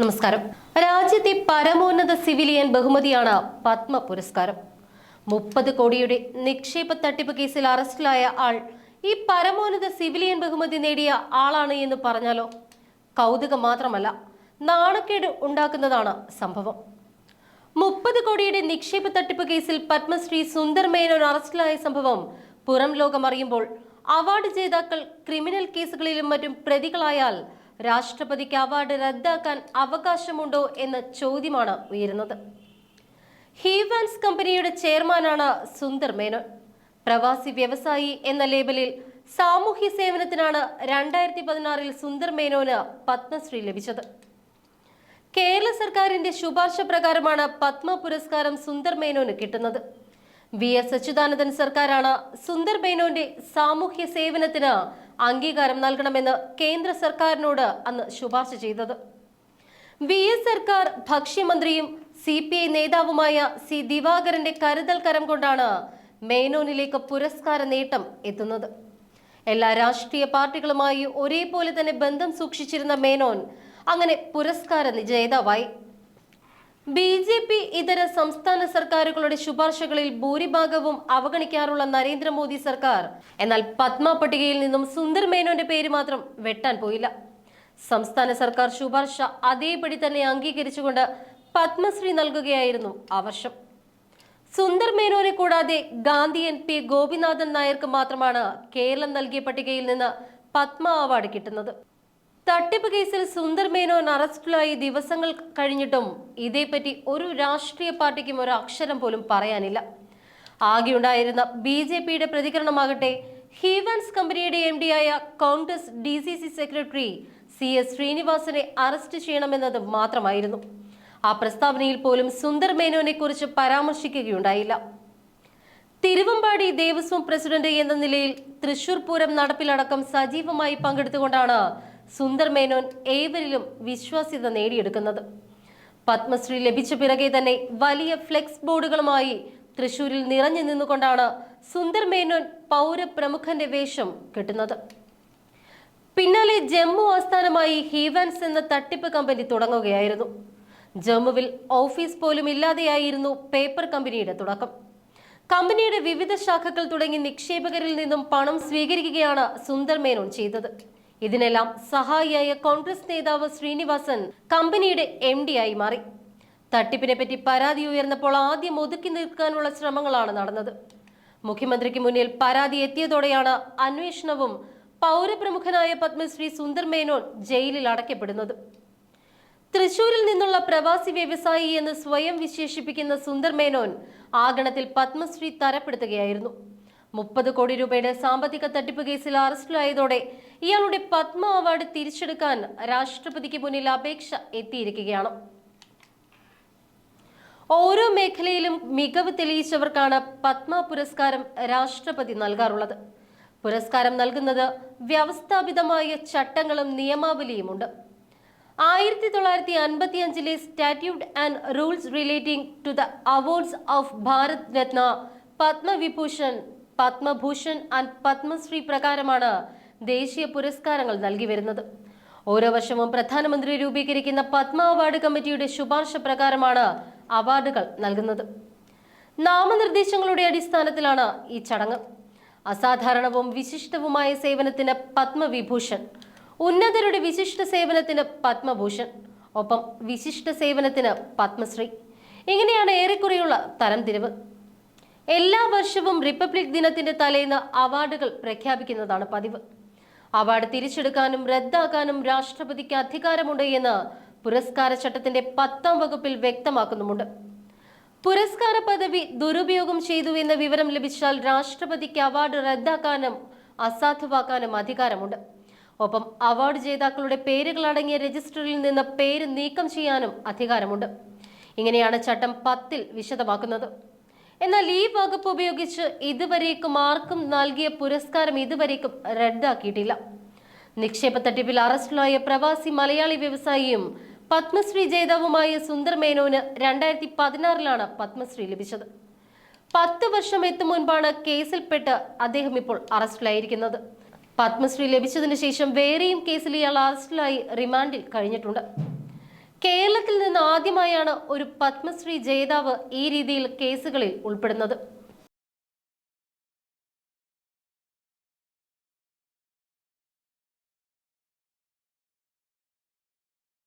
നമസ്കാരം. രാജ്യത്തെ പരമോന്നത സിവിലിയൻ ബഹുമതിയാണ് പത്മ പുരസ്കാരം. മുപ്പത് കോടിയുടെ നിക്ഷേപ തട്ടിപ്പ് കേസിൽ അറസ്റ്റിലായ ആൾ ഈ പരമോന്നത സിവിലിയൻ ബഹുമതി നേടിയ ആളാണ് എന്ന് പറഞ്ഞാലോ? കൗതുകം മാത്രമല്ല നാണക്കേട് ഉണ്ടാക്കുന്നതാണ് സംഭവം. മുപ്പത് കോടിയുടെ നിക്ഷേപ തട്ടിപ്പ് കേസിൽ പത്മശ്രീ സുന്ദർ മേനോൻ അറസ്റ്റിലായ സംഭവം പുറം ലോകം അറിയുമ്പോൾ അവാർഡ് ജേതാക്കൾ ക്രിമിനൽ കേസുകളിലും മറ്റും പ്രതികളായാൽ രാഷ്ട്രപതിക്ക് അവാർഡ് റദ്ദാക്കാൻ അവകാശമുണ്ടോ എന്ന ചോദ്യമാണ് ഉയരുന്നത്. ഹീവാൻസ് കമ്പനിയുടെ ചെയർമാനാണ് സുന്ദർ മേനോൻ. പ്രവാസി വ്യവസായി എന്ന ലേബലിൽ സാമൂഹ്യ സേവനത്തിനാണ് രണ്ടായിരത്തി പതിനാറിൽ സുന്ദർ മേനോന് പത്മശ്രീ ലഭിച്ചത്. കേരള സർക്കാരിന്റെ ശുപാർശ പ്രകാരമാണ് പത്മ പുരസ്കാരം സുന്ദർ മേനോന് കിട്ടുന്നത്. വി എസ് അച്യുതാനന്ദൻ സർക്കാരാണ് സുന്ദർ മേനോന്റെ സാമൂഹ്യ സേവനത്തിന് അംഗീകാരം നൽകണമെന്ന് കേന്ദ്ര സർക്കാരിനോട് അന്ന് ശുപാർശ ചെയ്തത്. വി എസ് സർക്കാർ ഭക്ഷ്യമന്ത്രിയും സി പി ഐ നേതാവുമായ സി ദിവാകരന്റെ കരുതൽ കരം കൊണ്ടാണ് മേനോനിലേക്ക് പുരസ്കാര നേട്ടം എത്തുന്നത്. എല്ലാ രാഷ്ട്രീയ പാർട്ടികളുമായി ഒരേപോലെ തന്നെ ബന്ധം സൂക്ഷിച്ചിരുന്ന മേനോൻ അങ്ങനെ പുരസ്കാര ജേതാവായി ബി ജെ പി ഇതര സംസ്ഥാന സർക്കാരുകളുടെ ശുപാർശകളിൽ ഭൂരിഭാഗവും അവഗണിക്കാറുള്ള നരേന്ദ്രമോദി സർക്കാർ. എന്നാൽ പത്മ പട്ടികയിൽ നിന്നും സുന്ദർ മേനോന്റെ പേര് മാത്രം വെട്ടാൻ പോയില്ല. സംസ്ഥാന സർക്കാർ ശുപാർശ അതേപടി തന്നെ അംഗീകരിച്ചുകൊണ്ട് പത്മശ്രീ നൽകുകയായിരുന്നു ആ വർഷം. സുന്ദർ മേനോനെ കൂടാതെ ഗാന്ധി എൻ പി ഗോപിനാഥൻ നായർക്ക് മാത്രമാണ് കേരളം നൽകിയ പട്ടികയിൽ നിന്ന് പത്മ അവാർഡ് കിട്ടുന്നത്. തട്ടിപ്പ് കേസിൽ സുന്ദർ മേനോൻ അറസ്റ്റിലായി ദിവസങ്ങൾ കഴിഞ്ഞിട്ടും ഇതേപ്പറ്റി ഒരു രാഷ്ട്രീയ പാർട്ടിക്കും ഒരു അക്ഷരം പോലും പറയാനില്ല. ആകെയുണ്ടായിരുന്ന ബി ജെ പിയുടെ പ്രതികരണമാകട്ടെ ഹീവൻസ് കമ്പനിയുടെ എം ആയ Congress D C C secretary C S ശ്രീനിവാസനെ arrest ചെയ്യണമെന്നത് മാത്രമായിരുന്നു. ആ പ്രസ്താവനയിൽ പോലും സുന്ദർ മേനോനെ കുറിച്ച് പരാമർശിക്കുകയുണ്ടായില്ല. തിരുവമ്പാടി ദേവസ്വം പ്രസിഡന്റ് എന്ന നിലയിൽ തൃശൂർ പൂരം നടപ്പിലടക്കം സജീവമായി പങ്കെടുത്തുകൊണ്ടാണ് സുന്ദർ മേനോൻ ഏവരിലും വിശ്വാസ്യത നേടിയെടുക്കുന്നത്. പത്മശ്രീ ലഭിച്ച പിറകെ തന്നെ വലിയ ഫ്ലെക്സ് ബോർഡുകളുമായി തൃശൂരിൽ നിറഞ്ഞു നിന്നുകൊണ്ടാണ് സുന്ദർ മേനോൻ പൗരപ്രമുഖന്റെ വേഷം കിട്ടുന്നത്. പിന്നാലെ ജമ്മു ആസ്ഥാനമായി ഹീവാൻസ് എന്ന തട്ടിപ്പ് കമ്പനി തുടങ്ങുകയായിരുന്നു. ജമ്മുവിൽ ഓഫീസ് പോലും ഇല്ലാതെയായിരുന്നു പേപ്പർ കമ്പനിയുടെ തുടക്കം. കമ്പനിയുടെ വിവിധ ശാഖകൾ തുടങ്ങി നിക്ഷേപകരിൽ നിന്നും പണം സ്വീകരിക്കുകയാണ് സുന്ദർ മേനോൻ ചെയ്തത്. ഇതിനെല്ലാം സഹായിയായ കോൺഗ്രസ് നേതാവ് ശ്രീനിവാസൻ കമ്പനിയുടെ എം ആയി മാറി. തട്ടിപ്പിനെ പറ്റി പരാതി ഉയർന്നപ്പോൾ ആദ്യം ഒതുക്കി നിൽക്കാനുള്ള ശ്രമങ്ങളാണ് നടന്നത്. മുഖ്യമന്ത്രിക്ക് മുന്നിൽ പരാതി എത്തിയതോടെയാണ് അന്വേഷണവും പൗരപ്രമുഖനായ പത്മശ്രീ സുന്ദർ മേനോൻ ജയിലിൽ അടയ്ക്കപ്പെടുന്നത്. തൃശൂരിൽ നിന്നുള്ള പ്രവാസി വ്യവസായി എന്ന് സ്വയം വിശേഷിപ്പിക്കുന്ന സുന്ദർ മേനോൻ ആഗണത്തിൽ ഗണത്തിൽ പത്മശ്രീ തരപ്പെടുത്തുകയായിരുന്നു. മുപ്പത് കോടി രൂപയുടെ സാമ്പത്തിക തട്ടിപ്പ് കേസിൽ അറസ്റ്റിലായതോടെ ഇയാളുടെ പത്മ അവാർഡ് തിരിച്ചെടുക്കാൻ രാഷ്ട്രപതിക്ക് മുന്നിൽ അപേക്ഷ എത്തിയിരിക്കുകയാണ്. ഓരോ മേഖലയിലും മികവ് തെളിയിച്ചവർക്കാണ് പത്മ പുരസ്കാരം രാഷ്ട്രപതി നൽകാറുള്ളത്. പുരസ്കാരം നൽകുന്നത് വ്യവസ്ഥാപിതമായ ചട്ടങ്ങളും നിയമാവലിയുമുണ്ട്. ആയിരത്തി തൊള്ളായിരത്തി അൻപത്തി അഞ്ചിലെ statute and rules relating to the awards of Bharat Ratna Padma Vibhushan Padma Bhushan and Padma Shri പ്രകാരമാണ് ദേശീയ പുരസ്കാരങ്ങൾ നൽകി വരുന്നത്. ഓരോ വർഷവും പ്രധാനമന്ത്രി രൂപീകരിക്കുന്ന പത്മ അവാർഡ് കമ്മിറ്റിയുടെ ശുപാർശ പ്രകാരമാണ് അവാർഡുകൾ നൽകുന്നത്. നാമനിർദ്ദേശങ്ങളുടെ അടിസ്ഥാനത്തിലാണ് ഈ ചടങ്ങ്. അസാധാരണവും വിശിഷ്ടവുമായ സേവനത്തിന് പത്മവിഭൂഷൺ ഉന്നതരുടെ വിശിഷ്ട സേവനത്തിന് പത്മഭൂഷൺ ഒപ്പം വിശിഷ്ട സേവനത്തിന് പത്മശ്രീ. ഇങ്ങനെയാണ് ഏറെക്കുറെയുള്ള തരംതിരിവ്. എല്ലാ വർഷവും റിപ്പബ്ലിക് ദിനത്തിന്റെ തലേന്ന് അവാർഡുകൾ പ്രഖ്യാപിക്കുന്നതാണ് പതിവ്. അവാർഡ് തിരിച്ചെടുക്കാനും റദ്ദാക്കാനും രാഷ്ട്രപതിക്ക് അധികാരമുണ്ട് എന്ന് പുരസ്കാര ചട്ടത്തിന്റെ പത്താം വകുപ്പിൽ വ്യക്തമാക്കുന്നുമുണ്ട്. പുരസ്കാര പദവി ദുരുപയോഗം ചെയ്തു എന്ന വിവരം ലഭിച്ചാൽ രാഷ്ട്രപതിക്ക് അവാർഡ് റദ്ദാക്കാനും അസാധുവാക്കാനും അധികാരമുണ്ട്. ഒപ്പം അവാർഡ് ജേതാക്കളുടെ പേരുകൾ അടങ്ങിയ രജിസ്റ്ററിൽ നിന്ന് പേര് നീക്കം ചെയ്യാനും അധികാരമുണ്ട്. ഇങ്ങനെയാണ് ചട്ടം പത്തിൽ വിശദമാക്കുന്നത്. എന്നാൽ ഈ വകുപ്പ് ഉപയോഗിച്ച് ഇതുവരേക്കും ആർക്കും നൽകിയ പുരസ്കാരം ഇതുവരേക്കും റദ്ദാക്കിയിട്ടില്ല. നിക്ഷേപ തട്ടിപ്പിൽ അറസ്റ്റിലായ പ്രവാസി മലയാളി വ്യവസായിയും പത്മശ്രീ ജേതാവുമായ സുന്ദർ മേനോന് രണ്ടായിരത്തി പതിനാറിലാണ് പത്മശ്രീ ലഭിച്ചത്. പത്ത് വർഷം എത്തും മുൻപാണ് കേസിൽപ്പെട്ട് അദ്ദേഹം ഇപ്പോൾ അറസ്റ്റിലായിരിക്കുന്നത്. പത്മശ്രീ ലഭിച്ചതിനു ശേഷം വേറെയും കേസിൽ ഇയാൾ അറസ്റ്റിലായി റിമാൻഡിൽ കഴിഞ്ഞിട്ടുണ്ട്. കേരളത്തിൽ നിന്ന് ആദ്യമായാണ് ഒരു പത്മശ്രീ ജേതാവ് ഈ രീതിയിൽ കേസുകളിൽ ഉൾപ്പെടുന്നത്.